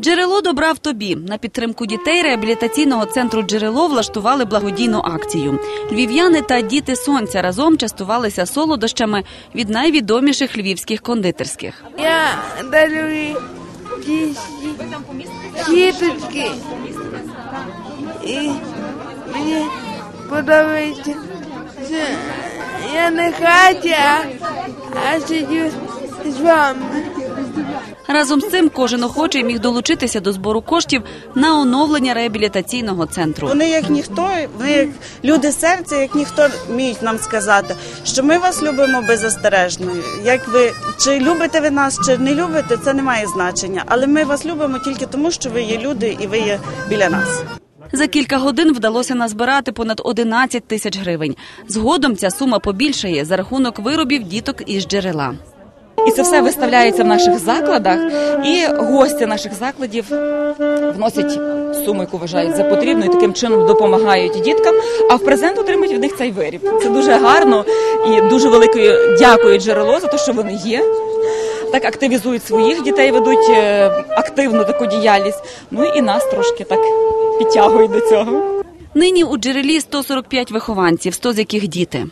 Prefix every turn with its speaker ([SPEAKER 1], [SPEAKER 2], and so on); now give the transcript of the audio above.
[SPEAKER 1] Джерело добра в тобі на підтримку дітей реабілітаційного центру джерело влаштували благодійну акцію. Львів'яни та діти сонця разом частувалися солодощами від найвідоміших львівських кондитерських.
[SPEAKER 2] Я дарую кіточки. І мені подобається, я не хаті, а сидю з вами.
[SPEAKER 1] Разом з цим кожен охочий міг долучитися до збору коштів на оновлення реабілітаційного центру.
[SPEAKER 3] Вони як ніхто, вони як люди серця, як ніхто вміють нам сказати, що ми вас любимо беззастережно. Як ви чи любите ви нас, чи не любите, це не має значення. Але ми вас любимо тільки тому, що ви є люди і ви є біля нас.
[SPEAKER 1] За кілька годин вдалося назбирати понад 11 тисяч гривень. Згодом ця сума побільшає за рахунок виробів діток із джерела.
[SPEAKER 4] І це все виставляється в наших закладах, і гості наших закладів вносять суму, яку вважають за потрібну, і таким чином допомагають діткам. А в презент отримують від них цей виріб. Це дуже гарно і дуже великою дякую джерело за те, що вони є. Так активізують своїх дітей, ведуть е, активну таку діяльність. Ну і нас трошки так підтягують до цього.
[SPEAKER 1] Нині у джерелі 145 вихованців, 100 з яких діти.